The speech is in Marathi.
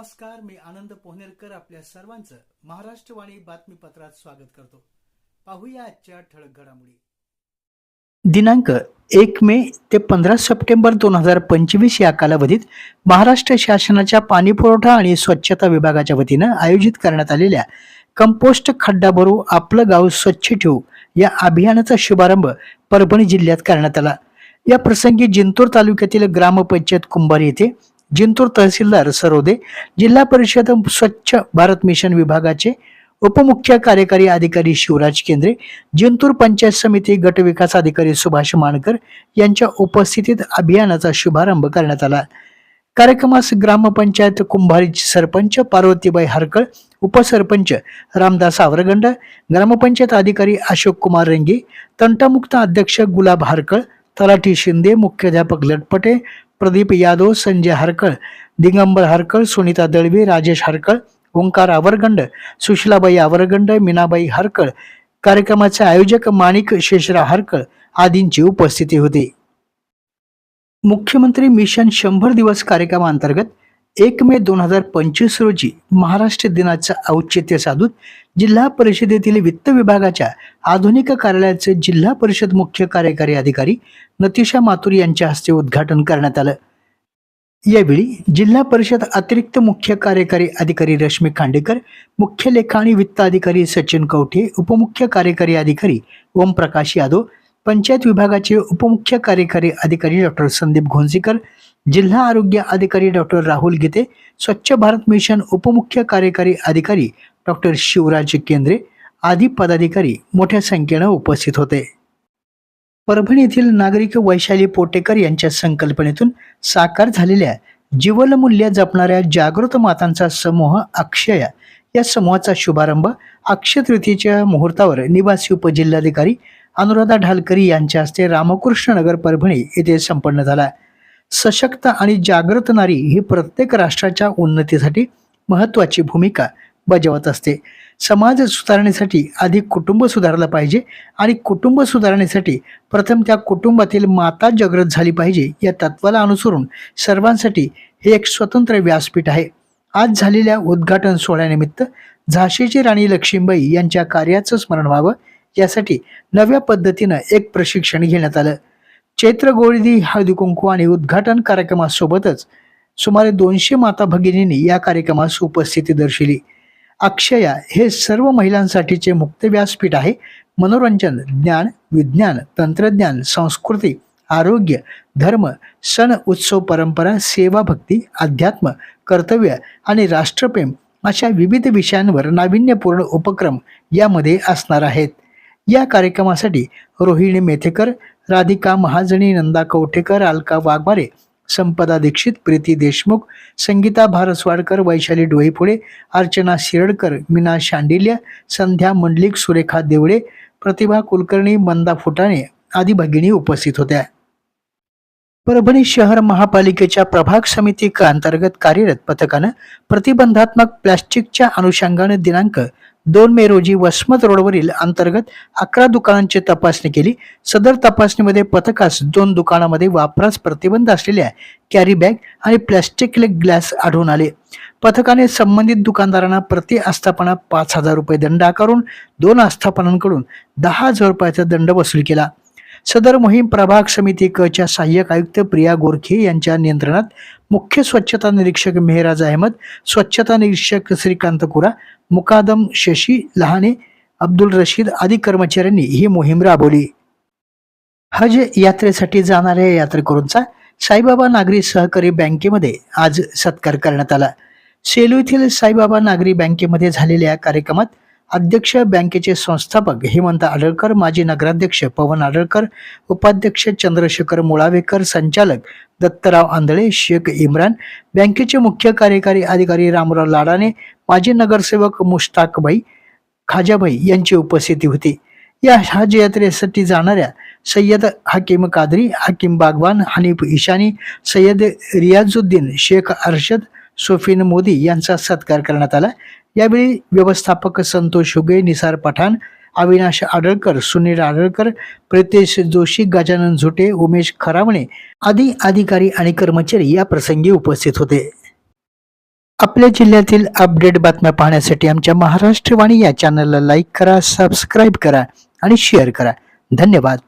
नमस्कार मी आनंद पोहनेरकर आपल्या सर्वांचं महाराष्ट्रवाणी बातमीपत्रात स्वागत करतो. पाहूया आजच्या ठळक घडामोडी. दिनांक एक मे ते पंधरा सप्टेंबर दोन हजार पंचवीस या कालावधीत महाराष्ट्र शासनाच्या पाणीपुरवठा आणि स्वच्छता विभागाच्या वतीनं आयोजित करण्यात आलेल्या कंपोस्ट खड्डा भरू आपलं गाव स्वच्छ ठेवू या अभियानाचा शुभारंभ परभणी जिल्ह्यात करण्यात आला. या प्रसंगी जिंतूर तालुक्यातील ग्रामपंचायत कुंभार येथे जिंतूर तहसीलदार सरोदे जिल्हा परिषद स्वच्छ भारत मिशन विभागाचे उपमुख्य कार्यकारी अधिकारी शिवराज केंद्रे जिंतूर पंचायत समिती गट विकास अधिकारी सुभाष मानकर यांच्या उपस्थितीत अभियानाचा शुभारंभ करण्यात आला. कार्यक्रमास ग्रामपंचायत कुंभारी सरपंच पार्वतीबाई हरकळ उपसरपंच रामदास आवरगंड ग्रामपंचायत अधिकारी अशोक कुमार रेंगे तंटामुक्त अध्यक्ष गुलाब हरकळ तलाठी शिंदे मुख्याध्यापक लटपटे प्रदीप यादव संजय हरकळ दिगंबर हरकळ सुनीता दळवी राजेश हरकळ ओंकार आवरगंड सुशीलाबाई आवरगंड मीनाबाई हरकळ कार्यक्रमाचे आयोजक माणिक शेषराव हरकळ आदींची उपस्थिती होती. मुख्यमंत्री मिशन शंभर दिवस कार्यक्रमांतर्गत एक मे दोन हजार पंचवीस रोजी महाराष्ट्र दिनाचं औचित्य साधून जिल्हा परिषदेतील वित्त विभागाच्या आधुनिक कार्यालयाचे जिल्हा परिषद मुख्य कार्यकारी अधिकारी नतिशा माथुर यांच्या हस्ते उद्घाटन करण्यात आलं. यावेळी जिल्हा परिषद अतिरिक्त मुख्य कार्यकारी अधिकारी रश्मी खांडेकर मुख्य लेखा आणि वित्त अधिकारी सचिन कवठे उपमुख्य कार्यकारी अधिकारी ओमप्रकाश यादव पंचायत विभागाचे उपमुख्य कार्यकारी अधिकारी डॉक्टर संदीप घोंजीकर जिल्हा आरोग्य अधिकारी डॉक्टर राहुल गीते स्वच्छ भारत मिशन उपमुख्य कार्यकारी अधिकारी डॉक्टर शिवराज केंद्रे आदी पदाधिकारी मोठ्या संख्येनं उपस्थित होते. परभणी येथील नागरिक वैशाली पोटेकर यांच्या संकल्पनेतून साकार झालेल्या जीवनमूल्य जपणाऱ्या जागृत मातांचा समूह अक्षया या समूहाचा शुभारंभ अक्षय तृतीयेच्या मुहूर्तावर निवासी उपजिल्हाधिकारी अनुराधा ढालकरी यांच्या हस्ते रामकृष्ण नगर परभणी येथे संपन्न झाला. सशक्त आणि जागृत नारी ही प्रत्येक राष्ट्राच्या उन्नतीसाठी महत्त्वाची भूमिका बजावत असते. समाज सुधारण्यासाठी आधी कुटुंब सुधारलं पाहिजे आणि कुटुंब सुधारण्यासाठी प्रथम त्या कुटुंबातील माता जागृत झाली पाहिजे या तत्वाला अनुसरून सर्वांसाठी हे एक स्वतंत्र व्यासपीठ आहे. आज झालेल्या उद्घाटन सोहळ्यानिमित्त झाशीची राणी लक्ष्मीबाई यांच्या कार्याचं स्मरण व्हावं यासाठी नव्या पद्धतीनं एक प्रशिक्षण घेण्यात आलं. चैत्र गोळी हळदी कुंकू आणि उद्घाटन कार्यक्रमासोबतच सुमारे दोनशे माता भगिनींनी या कार्यक्रमास उपस्थिती दर्शविली अक्षया हे सर्व महिलांसाठीचे मुक्त व्यासपीठ आहे. मनोरंजन ज्ञान विज्ञान तंत्रज्ञान संस्कृती आरोग्य धर्म सण उत्सव परंपरा सेवा भक्ती अध्यात्म कर्तव्य आणि राष्ट्रप्रेम अशा विविध विषयांवर नाविन्यपूर्ण उपक्रम यामध्ये असणार आहेत. या कार्यक्रमासाठी रोहिणी मेथेकर राधिका महाजनी नंदा कवठेकर अलका वाघमारे संपदा दीक्षित प्रीती देशमुख संगीता भारसवाडकर वैशाली डोईपुळे अर्चना शिरडकर मीना शांडिल्य संध्या मंडलिक सुरेखा देवळे प्रतिभा कुलकर्णी मंदा फुटाणे आदी भगिनी उपस्थित होत्या. परभणी शहर महापालिकेच्या प्रभाग समिती अंतर्गत कार्यरत पथकानं प्रतिबंधात्मक प्लॅस्टिकच्या अनुषंगाने दिनांक दोन मे रोजी वसमत रोडवरील अंतर्गत अकरा दुकानांची तपासणी केली. सदर तपासणीमध्ये पथकास दोन दुकानामध्ये वापरास प्रतिबंध असलेल्या कॅरी बॅग आणि प्लॅस्टिक ग्लास आढळून आले. पथकाने संबंधित दुकानदारांना प्रति आस्थापना पाच हजार रुपये दंड आकारून दोन आस्थापनांकडून दहा हजार रुपयाचा दंड वसूल केला. सदर मोहीम प्रभाग समिती कच्या सहाय्यक आयुक्त प्रिया गोरखे यांच्या नियंत्रणात मुख्य स्वच्छता निरीक्षक मेहराज अहमद स्वच्छता निरीक्षक श्रीकांत कुरा मुकादम शशी लहाने अब्दुल रशीद आदी कर्मचाऱ्यांनी ही मोहीम राबवली. हज यात्रेसाठी जाणाऱ्या यात्रेकरूंचा साईबाबा नागरी सहकारी बँकेमध्ये आज सत्कार करण्यात आला. सेलू येथील साईबाबा नागरी बँकेमध्ये झालेल्या कार्यक्रमात अध्यक्ष बँकेचे संस्थापक हेमंत आडळकर माजी नगराध्यक्ष पवन आडळकर उपाध्यक्ष चंद्रशेखर मुळावेकर संचालक दत्तराव आंधळे शेख इम्रान बँकेचे मुख्य कार्यकारी अधिकारी रामराव लाडाने माजी नगरसेवक मुश्ताकबाई खाजाबाई यांची उपस्थिती होती. या हज यात्रेसाठी जाणाऱ्या सय्यद हकीम कादरी हकीम बागवान हनीफ इशानी सय्यद रियाजुद्दीन शेख अर्शद सोफिन मोदी यांचा सत्कार करण्यात आला. यावेळी व्यवस्थापक संतोष हुगे निसार पठाण अविनाश आडळकर सुनील आडळकर प्रितेश जोशी गजानन झुटे उमेश खरावणे आदी अधिकारी आणि कर्मचारी या प्रसंगी उपस्थित होते. आपल्या जिल्ह्यातील अपडेट बातम्या पाहण्यासाठी आमच्या महाराष्ट्रवाणी या चॅनलला लाईक करा सबस्क्राईब करा आणि शेअर करा. धन्यवाद.